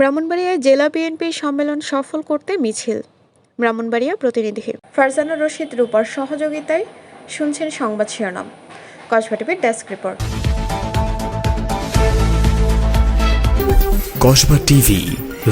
ব্রাহ্মণবাড়িয়ায় জেলা বিএনপির সম্মেলন সফল করতে মিছিল। ব্রাহ্মণবাড়িয়া প্রতিনিধি ফারজানা রশিদ রূপার সহযোগিতায় শুনছেন সংবাদ শিরোনাম। কসবা টিভির ডেস্ক রিপোর্ট। কসবা টিভি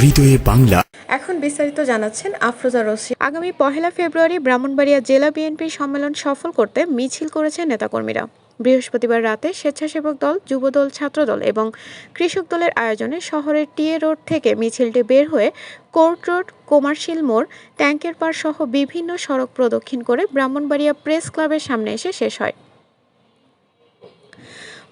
হৃদয়ে বাংলা। এখন বিস্তারিত জানাচ্ছেন আফরোজা রশিদ। আগামী পহেলা ফেব্রুয়ারি ব্রাহ্মণবাড়িয়া জেলা বিএনপির সম্মেলন সফল করতে মিছিল করেছে নেতাকর্মীরা। বৃহস্পতিবার রাতে স্বেচ্ছাসেবক দল, যুবদল, ছাত্রদল এবং কৃষক দলের আয়োজনে শহরের টিএ রোড থেকে মিছিলটি বের হয়ে কোর্ট রোড কোমার্শিয়াল মোড় ট্যাঙ্কের পার সহ বিভিন্ন সড়ক প্রদক্ষিণ করে ব্রাহ্মণবাড়িয়া প্রেস ক্লাবের সামনে এসে শেষ হয়।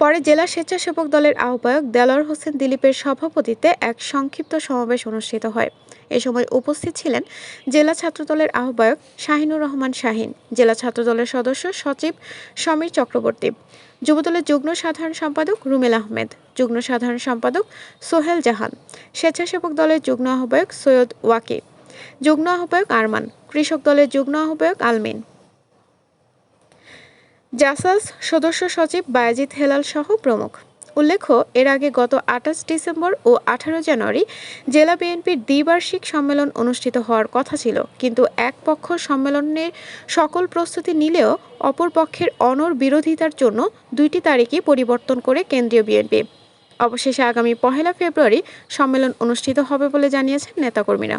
পরে জেলা স্বেচ্ছাসেবক দলের আহ্বায়ক দেলোয়ার হোসেন দিলীপের সভাপতিত্বে এক সংক্ষিপ্ত সমাবেশ অনুষ্ঠিত হয়। এ সময় উপস্থিত ছিলেন জেলা ছাত্রদলের আহ্বায়ক শাহিনুর রহমান শাহিন, জেলা ছাত্রদলের সদস্য সচিব সমীর চক্রবর্তী, যুবদলের যুগ্ম সাধারণ সম্পাদক রুমেল আহমেদ, যুগ্ম সাধারণ সম্পাদক সোহেল জাহান, স্বেচ্ছাসেবক দলের যুগ্ম আহ্বায়ক সৈয়দ ওয়াকি, যুগ্ম আহ্বায়ক আরমান, কৃষক দলের যুগ্ম আহ্বায়ক আলমিন জাসাস সদস্য সচিব বায়াজিৎ হেলাল সহ প্রমুখ। উল্লেখ্য, এর আগে গত আঠাশ ডিসেম্বর ও আঠারো জানুয়ারি জেলা বিএনপির দ্বিবার্ষিক সম্মেলন অনুষ্ঠিত হওয়ার কথা ছিল। কিন্তু এক পক্ষ সম্মেলনের সকল প্রস্তুতি নিলেও অপর পক্ষের অনর বিরোধিতার জন্য দুইটি তারিখই পরিবর্তন করে কেন্দ্রীয় বিএনপি। অবশেষে আগামী পহেলা ফেব্রুয়ারি সম্মেলন অনুষ্ঠিত হবে বলে জানিয়েছেন নেতাকর্মীরা।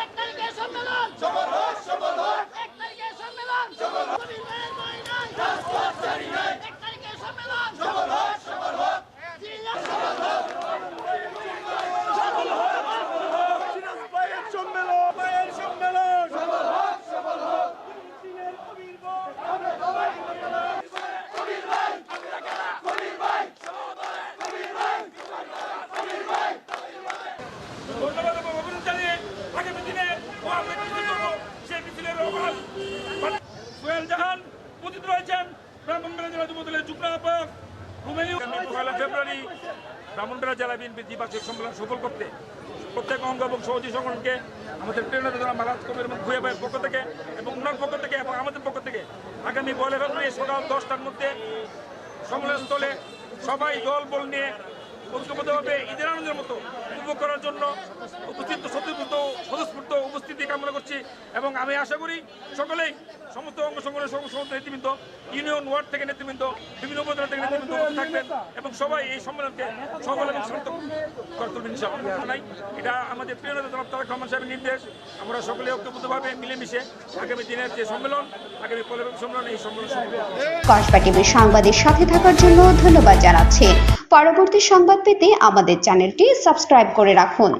এক তারিখে সম্মেলন সফল হোক সফল হোক এক তারিখে সম্মেলন সফল হোক কবির ভাইয়ের বই নাই রাজপথ জারি নাই এক তারিখে সম্মেলন সফল হোক সফল হোক সফল হোক ধন্যবাদ এবং অভিনন্দন জানিয়ে আগামী দিনে আমরা মিছিল করব সেই মিছিলের আহ্বান সোহেল জাহান উপস্থিত রয়েছেন ব্রাহ্মণবাড়িয়া জেলা যুবদলের যুগ্ম আহ্বায়ক পহেলা ফেব্রুয়ারি ব্রাহ্মণবাড়িয়া জেলা বিএনপি দ্বিবার্ষিক সম্মেলন সফল করতে প্রত্যেক অঙ্গ এবং সহযোগী সংগঠনকে আমাদের প্রেরণা দেওয়া মহারাজ কবির ভুয়া ভাইয়ের পক্ষ থেকে এবং ওনার পক্ষ থেকে এবং আমাদের পক্ষ থেকে আগামী পয়লা ফেব্রুয়ারি সকাল দশটার মধ্যে সম্মেলন স্থলে সবাই দল বল নিয়ে ঐক্যবদ্ধভাবে ঈদের আনন্দের মতো উপভোগ করার জন্য উপস্থিত স্বতঃস্ফূর্ত স্বতঃস্ফূর্ত উপস্থিতি কামনা করছি এবং আমি আশা করি সকলেই অঙ্গ সমস্ত নেতৃবৃন্দ ইউনিয়ন ওয়ার্ড থেকে নেতৃবৃন্দ বিভিন্ন উপজেলা থেকে নেতৃবৃন্দ থাকবেন এবং সবাই এই সম্মেলনকে সফল এবং সার্থক করে তুলবেন নাই এটা আমাদের প্রিয় নেতা জনাব তারেক রহমান সাহেবের নির্দেশ। আমরা সকলে ঐক্যবদ্ধভাবে মিলেমিশে আগামী দিনের যে সম্মেলন আগামী পলিবেক সম্মেলন এই সম্মেলন। কসবা টিভির সংবাদের সাথে থাকার জন্য ধন্যবাদ জানাচ্ছি। পরবর্তী সংবাদ পেতে আমাদের চ্যানেলটি সাবস্ক্রাইব করে রাখুন।